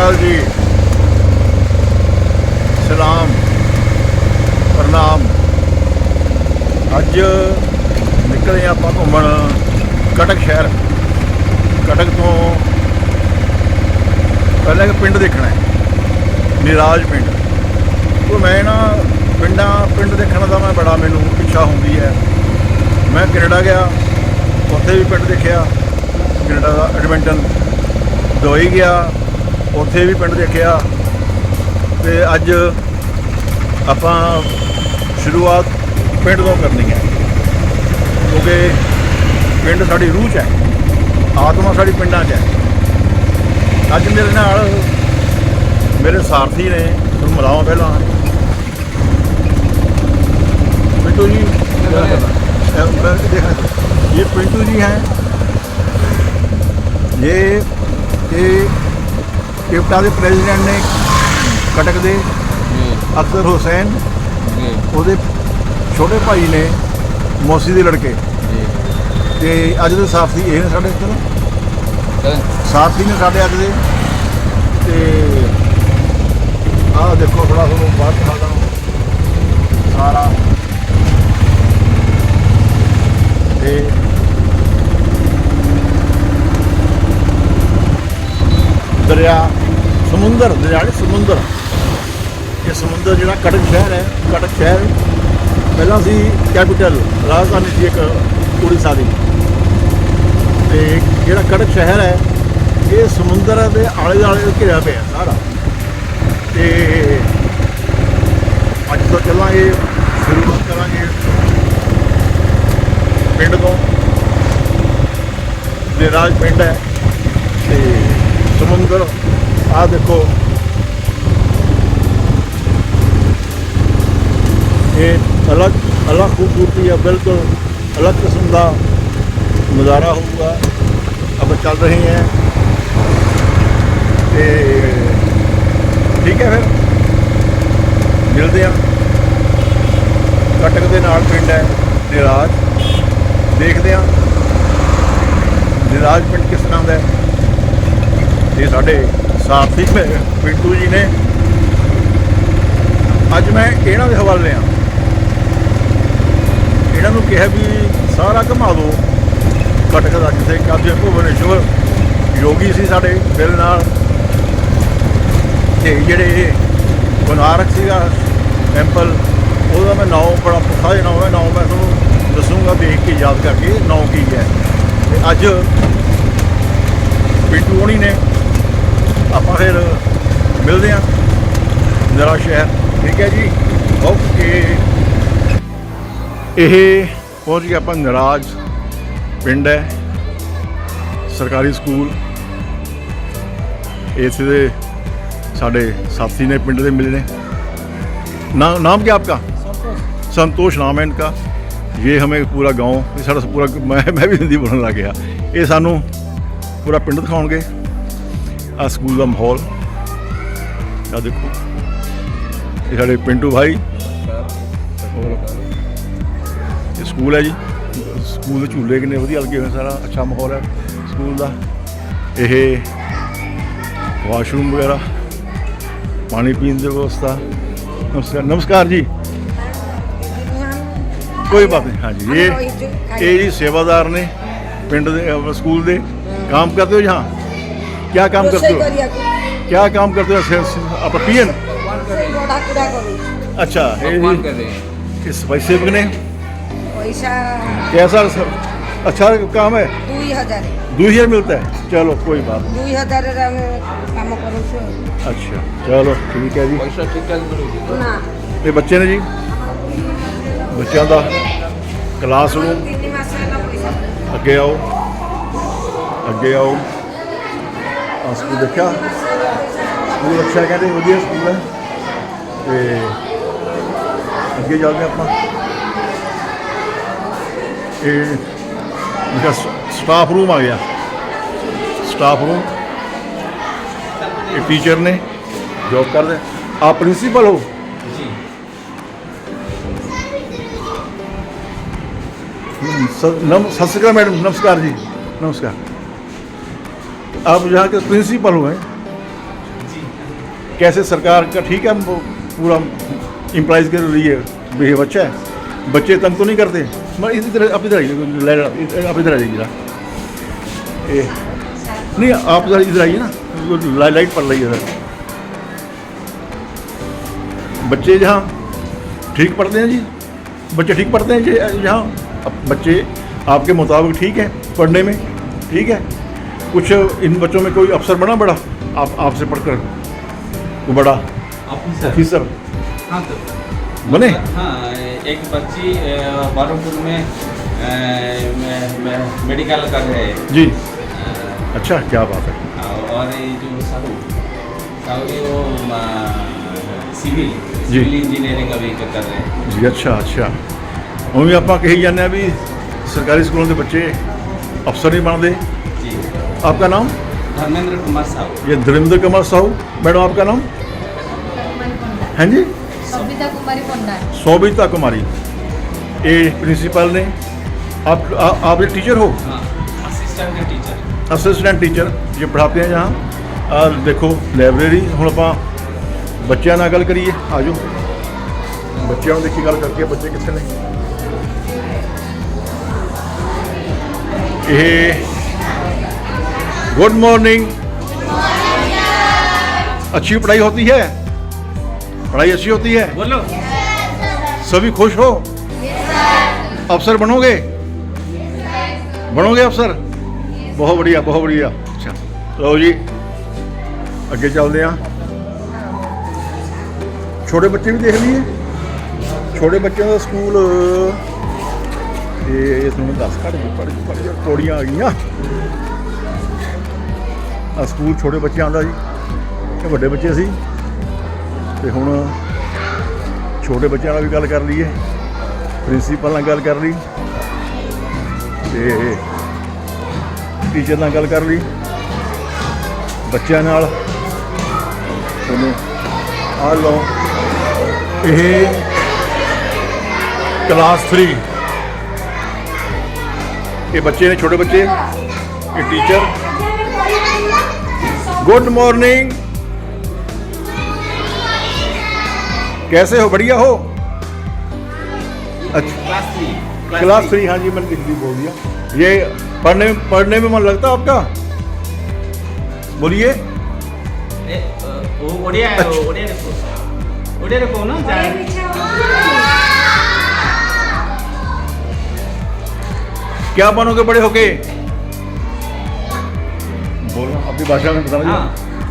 ਅਕਾਲ ਜੀ। ਸਲਾਮ, ਪ੍ਰਣਾਮ। ਅੱਜ ਨਿਕਲੇ ਆਪਾਂ ਘੁੰਮਣ ਕਟਕ ਸ਼ਹਿਰ। ਕਟਕ ਤੋਂ ਪਹਿਲਾਂ ਇੱਕ ਪਿੰਡ ਦੇਖਣਾ ਹੈ, ਨਿਰਾਜ ਪਿੰਡ। ਉਹ ਮੈਂ ਨਾ ਪਿੰਡਾਂ, ਪਿੰਡ ਦੇਖਣ ਦਾ ਮੈਂ ਬੜਾ ਮੈਨੂੰ ਇੱਛਾ ਹੁੰਦੀ ਹੈ। ਮੈਂ ਕੈਨੇਡਾ ਗਿਆ, ਉੱਥੇ ਵੀ ਪਿੰਡ ਦੇਖਿਆ। ਕੈਨੇਡਾ ਦਾ ਐਡਮਿੰਟਨ ਦੁਬਈ ਗਿਆ। ਉੱਥੇ ਵੀ ਪਿੰਡ ਦੇਖਿਆ ਤੇ ਅੱਜ ਆਪਾਂ ਸ਼ੁਰੂਆਤ ਪਿੰਡ ਤੋਂ ਕਰਨੀ ਹੈ। ਕਿਉਂਕਿ ਪਿੰਡ ਸਾਡੀ ਰੂਹ 'ਚ ਹੈ, ਆਤਮਾ ਸਾਡੀ ਪਿੰਡਾਂ 'ਚ ਹੈ। ਅੱਜ ਮੇਰੇ ਨਾਲ ਮੇਰੇ ਸਾਥੀ ਨੇ ਤੁਹਾਨੂੰ ਮਿਲਾਵਾਂ ਪਹਿਲਾਂ। ਬਿੱਟੂ ਜੀ, ਇਹ ਪਿੰਟੂ ਜੀ ਹੈ। ਇਹ ਇਹ ਕਿਪਟਾ ਦੇ ਪ੍ਰੈਜ਼ੀਡੈਂਟ ਨੇ ਕਟਕ ਦੇ ਅਕਸਰ ਹੁਸੈਨ ਉਹਦੇ ਛੋਟੇ ਭਾਈ ਨੇ ਮੋਸੀ ਦੇ ਲੜਕੇ। ਤੇ ਅੱਜ ਦੇ ਸਾਫੀ ਇਹ ਨੇ ਸਾਡੇ ਇੱਧਰ ਸਾਫੀ ਨੇ ਸਾਡੇ ਅੱਜ ਦੇ। ਤੇ ਆਹ ਦੇਖੋ ਥੋੜਾ ਤੁਹਾਨੂੰ ਬਾਹਰ ਦਿਖਾਦਾ ਸਾਰਾ। ਤੇ ਦਰਿਆ, ਸਮੁੰਦਰ ਦਰਿਆ ਸਮੁੰਦਰ। ਇਹ ਸਮੁੰਦਰ ਜਿਹੜਾ ਕਟਕ ਸ਼ਹਿਰ ਹੈ, ਕਟਕ ਸ਼ਹਿਰ ਪਹਿਲਾਂ ਸੀ ਕੈਪੀਟਲ, ਰਾਜਧਾਨੀ ਸੀ ਇੱਕ ਉੜੀਸਾ ਦੀ। ਤੇ ਜਿਹੜਾ ਕਟਕ ਸ਼ਹਿਰ ਹੈ, ਇਹ ਸਮੁੰਦਰ ਦੇ ਆਲੇ ਦੁਆਲੇ ਘਿਰਿਆ ਪਿਆ ਸਾਰਾ। ਤੇ ਅੱਜ ਤੋਂ ਚੱਲਾਂਗੇ ਸ਼ੁਰੂਆਤ ਕਰਾਂਗੇ ਪਿੰਡ ਤੋਂ ਦੇ ਰਾਜ ਪਿੰਡ ਹੈ, ਤੇ ਸਮੁੰਦਰ ਆਹ ਦੇਖੋ ਇਹ ਅਲੱਗ ਅਲੱਗ ਖੂਬਸੂਰਤੀ ਹੈ, ਬਿਲਕੁਲ ਅਲੱਗ ਕਿਸਮ ਦਾ ਨਜ਼ਾਰਾ ਹੋਊਗਾ। ਅਬ ਚੱਲ ਰਹੇ ਹਾਂ। ਤੇ ਠੀਕ ਹੈ ਫਿਰ। ਮਿਲਦੇ ਆ ਕਟਕ ਦੇ ਨਾਲ ਪਿੰਡ ਹੈ, ਨਿਰਾਜ। ਦੇਖਦੇ ਆ ਨਿਰਾਜ ਪਿੰਡ ਕਿਸ ਤਰ੍ਹਾਂ ਦਾ ਹੈ? ਇਹ ਸਾਡੇ ਸਾਥੀ ਮੇ- ਪਿੰਟੂ ਜੀ ਨੇ। ਅੱਜ ਮੈਂ ਇਹਨਾਂ ਦੇ ਹਵਾਲੇ ਆ। ਇਹਨਾਂ ਨੂੰ ਕਿਹਾ ਵੀ ਸਾਰਾ ਘੁਮਾ ਦਿਓ। ਕਟਕ ਦਾ ਜਿੱਥੇ ਕਾਜੇ ਭੁਵਨੇਸ਼ਵਰ ਯੋਗੀ ਸੀ ਸਾਡੇ ਦਿਲ ਨਾਲ। ਤੇ ਜਿਹੜੇ ਗੁਨਾਰਕ ਸੀਗਾ ਟੈਂਪਲ ਉਹਦਾ ਮੈਂ ਨਾਮ ਬੜਾ ਪੁੱਠਾ ਜਿਹਾ ਨਾਮ ਹੈ, ਨਾਮ ਮੈਂ ਤੁਹਾਨੂੰ ਦੱਸੂਗਾ, ਦੇਖ ਕੇ ਯਾਦ ਕਰਕੇ ਨਾਮ ਕੀ ਹੈ। ਤੇ ਅੱਜ ਪਿੰਟੂ ਹੋਣੀ ਨੇ ਆਪਾਂ ਫਿਰ ਮਿਲਦੇ ਹਾਂ ਨਰਾ ਸ਼ਹਿਰ ਠੀਕ ਹੈ ਜੀ ਓਕੇ ਇਹ ਪਹੁੰਚ ਗਿਆ ਆਪਾਂ ਨਰਾਜ ਪਿੰਡ ਹੈ ਸਰਕਾਰੀ ਸਕੂਲ ਇੱਥੇ ਦੇ ਸਾਡੇ ਸਾਥੀ ने पिंड ਦੇ मिले ने नाम नाम क्या आपका संतोष नाम है इनका ये हमें पूरा गांव ये सारा पूरा मैं मैं भी हिंदी बोलने लग गया ਇਹ ਸਾਨੂੰ ਪੂਰਾ ਪਿੰਡ ਦਿਖਾਉਣਗੇ ਆ ਸਕੂਲ ਦਾ ਮਾਹੌਲ। ਆ ਦੇਖੋ। ਇਹ ਸਾਡੇ ਪਿੰਟੂ ਭਾਈ। ਇਹ ਸਕੂਲ ਹੈ ਜੀ। ਸਕੂਲ ਦੇ ਝੂਲੇ ਕਿੰਨੇ ਵਧੀਆ ਲੱਗੇ ਹੋਏ ਸਾਰਾ। ਅੱਛਾ ਮਾਹੌਲ ਹੈ ਸਕੂਲ ਦਾ। ਇਹ ਵਾਸ਼ਰੂਮ ਵਗੈਰਾ। ਪਾਣੀ ਪੀਣ ਦੀ ਵਿਵਸਥਾ। ਨਮਸਕਾਰ ਨਮਸਕਾਰ ਜੀ। ਕੋਈ ਬਾਤ ਨਹੀਂ ਹਾਂਜੀ। ਇਹ ਇਹ ਜੀ ਸੇਵਾਦਾਰ ਨੇ। ਪਿੰਡ ਦੇ ਸਕੂਲ ਦੇ। ਕੰਮ ਕਰਦੇ ਹੋ ਜਹਾਂ क्या काम करते हो क्या काम करते हो आप पीएन अच्छा इस भाई सेवक ने कैसा अच्छा काम है दो हजार मिलता है चलो कोई बात नहीं अच्छा चलो ठीक है जी ये बच्चे ने जी ਬੱਚਿਆਂ ਦਾ ਕਲਾਸਰੂਮ ਅੱਗੇ ਆਓ ਅੱਗੇ ਆਓ ਆ ਸਕੂਲ ਦੇਖਿਆ ਸਕੂਲ ਅੱਛਾ ਕਹਿੰਦੇ ਵਧੀਆ ਸਕੂਲ ਹੈ ਤੇ ਅੱਗੇ ਜਾਂਦੇ ਆਪਾਂ ਇਹ ਮੇਰਾ ਸਟਾਫ ਰੂਮ ਆ ਗਿਆ ਸਟਾਫ ਰੂਮ ਇਹ ਟੀਚਰ ਨੇ ਜੋਬ ਕਰਦੇ ਆ ਪ੍ਰਿੰਸੀਪਲ ਹੋ जी सर नम सत श्रीकाल मैडम नमस्कार जी नमस्कार आप यहाँ के प्रिंसिपल हुए। कैसे सरकार का ठीक है पूरा इम्प्लाइज के लिए बिहेव अच्छा है? बच्चे तंग तो नहीं करते? मैं इधर आप इधर आइए आप इधर आ जाइए। नहीं, आप इधर इधर आइए ना लाइट पड़ रही है इधर बच्चे जहाँ ठीक पढ़ते हैं जी, बच्चे ठीक पढ़ते हैं जी जहाँ बच्चे आपके मुताबिक ठीक है, पढ़ने में ठीक है। कुछ इन बच्चों में कोई अफसर बना बड़ा? आप आपसे पढ़कर। वो बड़ा? ऑफिसर हाँ तो। बने? हाँ एक बच्ची बारूपुर में आ, मे, मेडिकल कर रहे हैं। जी। आ, अच्छा क्या बात है। हाँ, और जो साहू साहू वो सिविल सिविल इंजीनियरिंग अभी कर रहे हैं। जी अच्छा अच्छा। मम्मी पापा कही जाने अभी सरकारी स्कूलों के बच्चे अफसर नहीं बनते। आपका नाम? धर्मेंद्र कुमार साहू। ये धर्मेंद्र कुमार साहू। मैडम आपका नाम? हैं जी। ਸੋਬਿਤਾ ਕੁਮਾਰੀ ਪੁੰਡਾ ਸੋਭਿਤਾ ਕੁਮਾਰੀ ਇਹ ਪ੍ਰਿੰਸੀਪਲ ਨੇ आप आ, आप ये टीचर हो? ਅਸਿਸਟੈਂਟ ਦੇ ਟੀਚਰ ਅਸਿਸਟੈਂਟ ਟੀचर ਜੇ ਪੜ੍ਹਾਤੇ ਹਨ ਜਹਾਂ ਆ ਦੇਖੋ ਲਾਇਬ੍ਰੇਰੀ ਹੁਣ ਆਪਾਂ ਬੱਚਿਆਂ ਨਾਲ ਗੱਲ ਕਰੀਏ ਆਜੋ ਬੱਚਿਆਂ ਨੂੰ ਦੇਖੀ ਗੱਲ ਕਰਕੇ ਬੱਚੇ ਕਿੱਥੇ ਨੇ ਇਹ गुड मॉर्निंग अच्छी पढ़ाई होती है पढ़ाई अच्छी होती है बोलो सभी खुश हो अफसर बनोगे बनोगे अफसर बहुत बढ़िया बहुत बढ़िया अच्छा लो जी ਅੱਗੇ ਚੱਲਦੇ ਆ ਛੋਟੇ ਬੱਚੇ ਵੀ ਦੇਖ ਲਈਏ ਛੋਟੇ ਬੱਚਿਆਂ ਦਾ ਸਕੂਲ ਇਹ ਇਹ ਤੁਹਾਨੂੰ ਦੱਸ ਕੱਢ ਜੀ ਪੜ ਜੀ ਪੜ ਜੀ ਪੌੜੀਆਂ ਆ ਗਈਆਂ ਆ ਸਕੂਲ ਛੋਟੇ ਬੱਚਿਆਂ ਦਾ ਜੀ ਇਹ ਵੱਡੇ ਬੱਚੇ ਸੀ। ਤੇ ਹੁਣ ਛੋਟੇ ਬੱਚਿਆਂ ਨਾਲ ਵੀ ਗੱਲ ਕਰ ਲਈਏ, ਪ੍ਰਿੰਸੀਪਲ ਨਾਲ ਗੱਲ ਕਰ ਲਈ, ਤੇ ਟੀਚਰ ਨਾਲ ਗੱਲ ਕਰ ਲਈ, ਬੱਚਿਆਂ ਨਾਲ। ਤੁਹਾਨੂੰ ਆ ਲਓ, ਇਹ ਕਲਾਸ 3 ਇਹ ਬੱਚੇ ਨੇ, ਛੋਟੇ ਬੱਚੇ, ਇਹ ਟੀਚਰ गुड मॉर्निंग। कैसे हो? बढ़िया हो? अच्छा। क्लास थ्री हाँ जी मैंने लिख बोल दिया। ये पढ़ने पढ़ने में मन लगता आपका? बोलिए। क्या बनोगे बड़े होके? बोलो अपनी भाषा में बताना ହଁ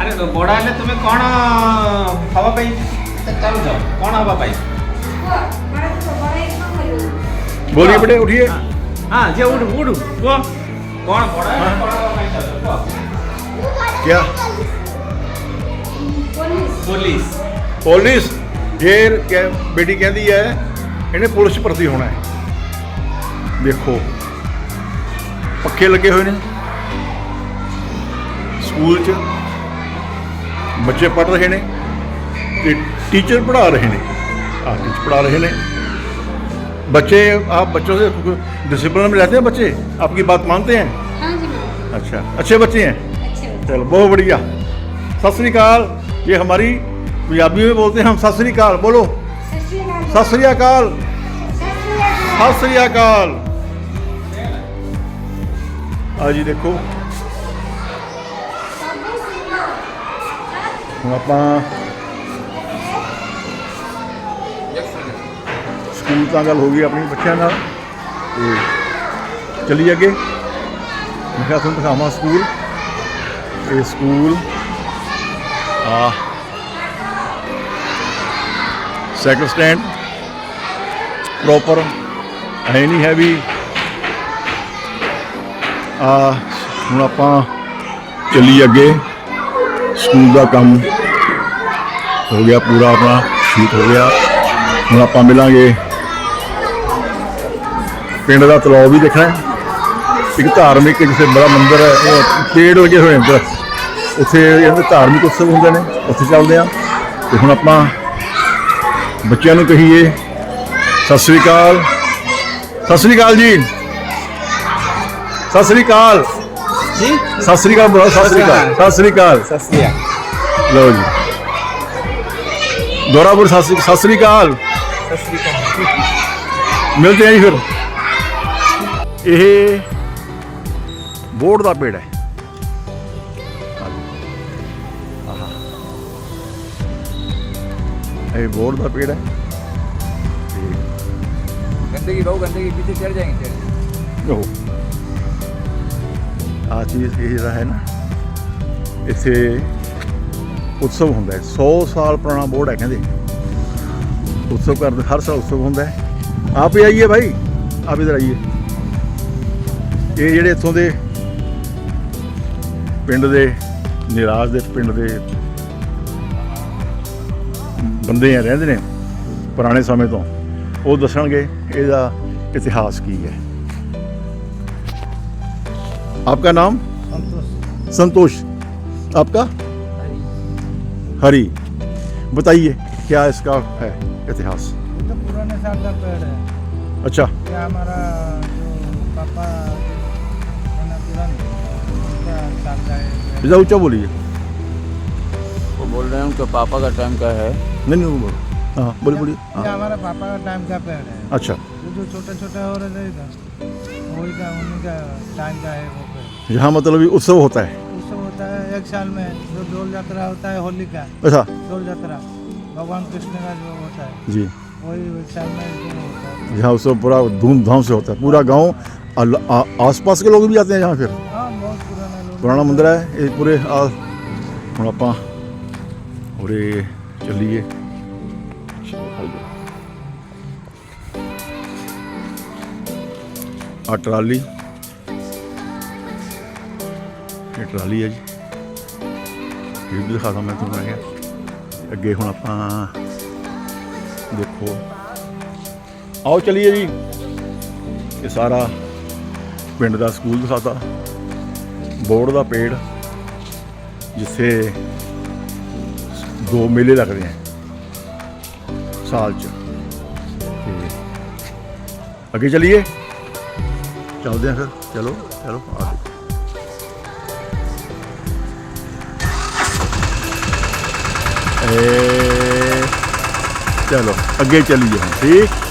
ଆରେ ବଡ଼ ହେଲେ ତୁମେ କ'ଣ ହବା ପାଇଁ ଚାଲୁଛ କ'ଣ ହବା ପାଇଁ बोलिए बेटे उठिए ହଁ ହଁ ଯେ ଉଠୁ ଉଠୁ କୁହ କ'ଣ ବଡ଼ ହେଲେ କ'ଣ ହବା ପାଇଁ ଚାଲୁଛ କୁହ क्या ਪੁਲਿਸ ਪੁਲਿਸ ਜੇ ਕਹਿ- ਬੇਟੀ ਕਹਿੰਦੀ ਹੈ ਇਹਨੇ ਪੁਲਿਸ 'ਚ ਭਰਤੀ ਹੋਣਾ ਹੈ ਦੇਖੋ ਪੱਖੇ ਲੱਗੇ ਹੋਏ ਨੇ ਸਕੂਲ 'ਚ ਬੱਚੇ ਪੜ੍ਹ ਰਹੇ ਨੇ ਤੇ ਟੀਚਰ ਪੜ੍ਹਾ ਰਹੇ ਨੇ ਆ ਟੀਚਰ ਪੜ੍ਹਾ ਰਹੇ ਨੇ बच्चे आप बच्चों से डिसिप्लिन में रहते हैं बच्चे आपकी बात मानते हैं हाँ जी मैम अच्छा अच्छे बच्चे हैं अच्छे बच्चे चलो बहुत बढ़िया सत श्री अकाल ये हमारी पंजाबी में बोलते हैं हम सत श्री अकाल बोलो सत श्री अकाल सत श्री अकाल ਆ ਹੁਣ ਆਪਾਂ ਸਕੂਲ ਤਾਂ ਗੱਲ ਹੋ ਗਈ ਆਪਣੀ ਬੱਚਿਆਂ ਨਾਲ। ਤੇ ਚੱਲੀ ਅੱਗੇ। ਮੈਂ ਕਿਹਾ ਤੁਹਾਨੂੰ ਦਿਖਾਵਾਂ ਸਕੂਲ। ਇਹ ਸਕੂਲ ਆ ਸਾਈਕਲ ਸਟੈਂਡ ਪ੍ਰੋਪਰ ਹੈ ਨਹੀਂ ਹੈ ਵੀ ਆ ਹੁਣ ਆਪਾਂ ਚੱਲੀ ਅੱਗੇ। ਸਕੂਲ ਦਾ ਕੰਮ ਹੋ ਗਿਆ ਪੂਰਾ ਆਪਣਾ ਸ਼ੂਟ ਹੋ ਗਿਆ। ਹੁਣ ਆਪਾਂ ਮਿਲਾਂਗੇ। ਪਿੰਡ ਦਾ ਤਲਾਅ ਵੀ ਦੇਖਣਾ ਇੱਕ ਧਾਰਮਿਕ ਜਿੱਥੇ ਬੜਾ ਮੰਦਿਰ ਹੈ ਉਹ ਪੇੜ ਲੱਗੇ ਹੋਏ ਅੰਦਰ। ਉੱਥੇ ਇਹਦੇ ਧਾਰਮਿਕ ਉਤਸਵ ਹੁੰਦੇ ਨੇ ਉੱਥੇ ਚੱਲਦੇ ਆ ਤੇ ਹੁਣ ਆਪਾਂ ਬੱਚਿਆਂ ਨੂੰ ਕਹੀਏ ਸਤਿ ਸ੍ਰੀ ਅਕਾਲ। ਸਤਿ ਸ੍ਰੀ ਅਕਾਲ ਜੀ। ਸਤਿ ਸ੍ਰੀ ਅਕਾਲ। ਜੀ। ਸਤਿ ਸ੍ਰੀ ਅਕਾਲ ਬੋਲੋ ਸਤਿ ਸ੍ਰੀ ਅਕਾਲ। ਸਤਿ ਸ੍ਰੀ ਅਕਾਲ। ਸਤਿ ਸ਼੍ਰੀ ਅਕਾਲ। ਲਓ ਜੀ। ਦੋਰਾਪੁਰ ਸਤਿ ਸ੍ਰੀ- ਸਤਿ ਸ੍ਰੀ ਅਕਾਲ ਮਿਲਦੇ ਆ ਜੀ ਫਿਰ ਇਹ ਬੋੜ ਦਾ ਪੇੜ ਹੈ ਆਹ। ਇਹ ਬੋੜ ਦਾ ਪੇੜ ਹੈ ਤੇ गंदगी बहुत गंदगी पीछे चढ़ जाएंगे चढ़ ਉਹ ਆ ਚੀਜ਼ ਇਹ ਜਿਹੜਾ ਹੈ ਨਾ ਇੱਥੇ ਉਤਸਵ ਹੁੰਦਾ ਹੈ 100 ਸਾਲ ਪੁਰਾਣਾ ਬੋਰਡ ਹੈ ਕਹਿੰਦੇ ਉਤਸਵ ਕਰਦੇ ਹਰ ਸਾਲ ਉਤਸਵ ਹੁੰਦਾ ਹੈ ਆਪ ਹੀ ਆਈਏ ਭਾਈ ਆਪ ਇਧਰ ਆਈਏ ਇਹ ਜਿਹੜੇ ਇੱਥੋਂ ਦੇ ਪਿੰਡ ਦੇ ਨਿਰਾਸ਼ ਦੇ ਪਿੰਡ ਦੇ ਬੰਦੇ ਆ ਰਹਿੰਦੇ ਨੇ ਪੁਰਾਣੇ ਸਮੇਂ ਤੋਂ ਉਹ ਦੱਸਣਗੇ ਇਹਦਾ ਇਤਿਹਾਸ ਕੀ ਹੈ आपका नाम संतोष आपका हरी बताइए क्या इसका है इतिहास? तो पुराने साल का पेड़ है। अच्छा। ये हमारा जो पापा। इधर ऊँचा बोलिए। वो बोल रहे हैं उनके पापा का टाइम का है। नहीं नहीं बोलो। हाँ बोलिए बोलिए। हाँ। हमारा पापा का टाइम का पेड़ है। अच्छा। जो छोटे छोटे हो रहे थे इधर वही का उन्हीं का टाइम का है वो पेड़। यहाँ मतलब उत्सव होता है। एक साल में जो डोल यात्रा होता है होली का अच्छा। डोल यात्रा भगवान कृष्ण का जो होता है जी। वही एक साल में होता है। यहाँ पूरा धूमधाम से होता है पूरा गाँव आसपास के लोग भी आते हैं यहाँ फिर। हाँ, पुराना मंदिर है ये पूरे हम आप और ये चलिए। ट्राली। ट्राली है जी। ਇਹ ਵੀ ਦਿਖਾਦਾ ਮੈਂ ਤੁਹਾਨੂੰ ਆ ਅੱਗੇ ਹੁਣ ਆਪਾਂ ਦੇਖੋ। ਆਓ ਚਲੀਏ ਜੀ। ਇਹ ਸਾਰਾ ਪਿੰਡ ਦਾ ਸਕੂਲ ਦਿਖਾਤਾ। ਬੋਰਡ ਦਾ ਪੇੜ, ਜਿੱਥੇ ਦੋ ਮੇਲੇ ਲੱਗਦੇ ਆ ਸਾਲ ਚ। ਅੱਗੇ ਚਲੀਏ। ਚੱਲਦੇ ਆ ਫਿਰ। ਚਲੋ ਚਲੋ, ਆ ਏ ਚਲੋ ਅੱਗੇ ਚੱਲੀਏ ਹੁਣ ਠੀਕ?